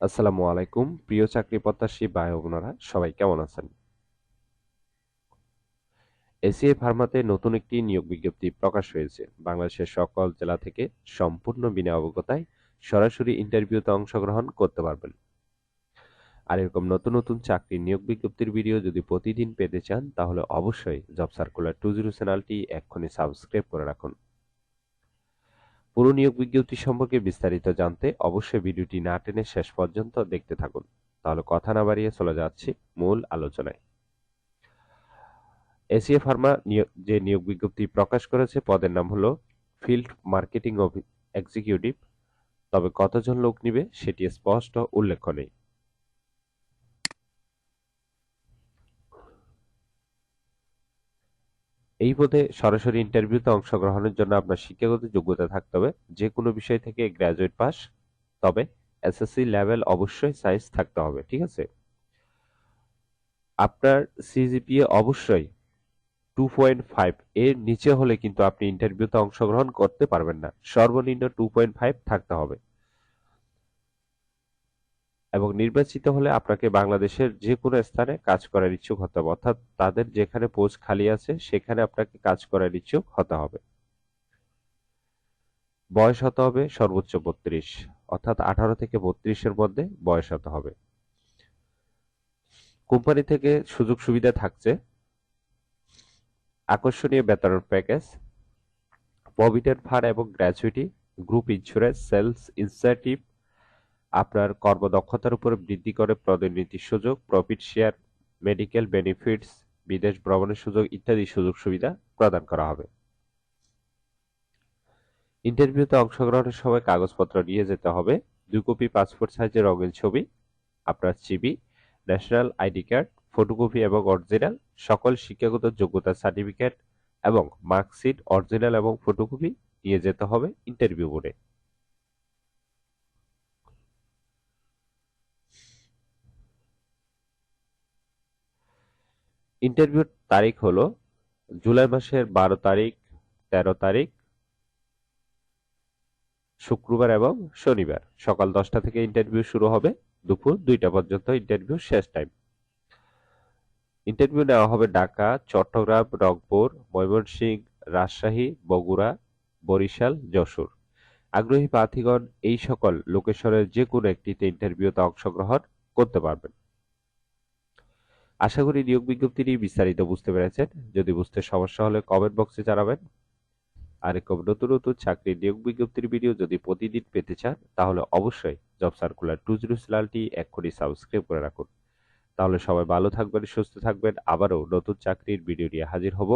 আসসালামু আলাইকুম। প্রিয় চাকরি প্রত্যাশী ভাই বোনেরা, সবাই কেমন আছেন? এসিএ ফার্মাতে নতুন একটি নিয়োগ বিজ্ঞপ্তি প্রকাশ হয়েছে। বাংলাদেশের সকল জেলা থেকে সম্পূর্ণ বিনা অবগতায় সরাসরি ইন্টারভিউতে অংশগ্রহণ করতে পারবেন। আর এরকম নতুন নতুন চাকরি নিয়োগ বিজ্ঞপ্তির ভিডিও যদি প্রতিদিন পেতে চান, তাহলে অবশ্যই জব সার্কুলার টু জিরো চ্যানেলটি এক্ষুনি সাবস্ক্রাইব করে রাখুন। পুরো নিয়োগ বিজ্ঞপ্তি সম্পর্কে বিস্তারিত জানতে অবশ্যই ভিডিওটি না টেনে শেষ পর্যন্ত দেখতে থাকুন। তাহলে কথা না বাড়িয়ে চলে যাচ্ছি মূল আলোচনায়। এসিএ ফার্মা যে নিয়োগ বিজ্ঞপ্তি প্রকাশ করেছে, পদের নাম হলো ফিল্ড মার্কেটিং এক্সিকিউটিভ। তবে কতজন লোক নিবে, সেটি স্পষ্ট উল্লেখ নেই। এই পদে সরাসরি ইন্টারভিউতে অংশগ্রহণের জন্য আপনার শিক্ষাগত যোগ্যতা থাকতে হবে। যে কোনো বিষয় থেকে গ্র্যাজুয়েট পাস তবে এসএসসি লেভেল অবশ্যই সাইজ থাকতে হবে, ঠিক আছে? আপনার সিজিপিএ অবশ্যই টু পয়েন্ট ফাইভ এর নিচে হলে কিন্তু আপনি ইন্টারভিউতে অংশগ্রহণ করতে পারবেন না। সর্বনিম্ন টু পয়েন্ট ফাইভ থাকতে হবে। এবং নির্বাচিত হলে আপনাকে বাংলাদেশের যে কোনো স্থানে কাজ করার ইচ্ছুক হতে হবে। অর্থাৎ তাদের যেখানে পোস্ট খালি আছে, সেখানে আপনাকে কাজ করার ইচ্ছুক হতে হবে। বয়স হতে হবে সর্বোচ্চ বত্রিশ। অর্থাৎ আঠারো থেকে বত্রিশের মধ্যে বয়স হতে হবে। কোম্পানি থেকে সুযোগ সুবিধা থাকছে। আকর্ষণীয় বেতনের প্যাকেজ প্রভিডেন্ট ফান্ড এবং gratuity group insurance sales incentive আপনার কর্মদক্ষতার উপর বৃদ্ধি করে পদোন্নতির সুযোগ প্রফিট শেয়ার মেডিকেল বেনিফিটস বিদেশ ভ্রমণের সুযোগ ইত্যাদি সুযোগ সুবিধা প্রদান করা হবে। ইন্টারভিউতে অংশগ্রহণের সময় কাগজপত্র নিয়ে যেতে হবে। দুই কপি পাসপোর্ট সাইজের রঙিন ছবি, আপনার CV national ID card photocopy এবং অরিজিনাল সকল শিক্ষাগত যোগ্যতা সার্টিফিকেট এবং মার্কশিট অরিজিনাল এবং ফটোকপি নিয়ে যেতে হবে ইন্টারভিউ বোর্ডে ইন্টারভিউর তারিখ হলো জুলাই মাসের বারো তারিখ, তেরো তারিখ, শুক্রবার এবং শনিবার। সকাল দশটা থেকে ইন্টারভিউ শুরু হবে, দুপুর দুইটা পর্যন্ত ইন্টারভিউ শেষ টাইম ইন্টারভিউ নেওয়া হবে ঢাকা, চট্টগ্রাম, রংপুর, ময়মনসিংহ, রাজশাহী, বগুড়া, বরিশাল, যশোর। আগ্রহী প্রার্থীগণ এই সকল লোকেশনের যে কোনো একটিতে ইন্টারভিউতে অংশগ্রহণ করতে পারবেন। আশা করি নিয়োগ বিজ্ঞপ্তিটি বিস্তারিত বুঝতে পেরেছেন। যদি বুঝতে সমস্যা হলে কমেন্ট বক্সে জানাবেন। আর এরকম নতুন নতুন চাকরির নিয়োগ বিজ্ঞপ্তির ভিডিও যদি প্রতিদিন পেতে চান, তাহলে অবশ্যই জব সার্কুলার টু জিরো চ্যানেলটি এক্ষুনি সাবস্ক্রাইব করে রাখুন। তাহলে সবাই ভালো থাকবেন, সুস্থ থাকবেন। আবারও নতুন চাকরির ভিডিও নিয়ে হাজির হব।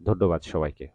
ধন্যবাদ সবাইকে।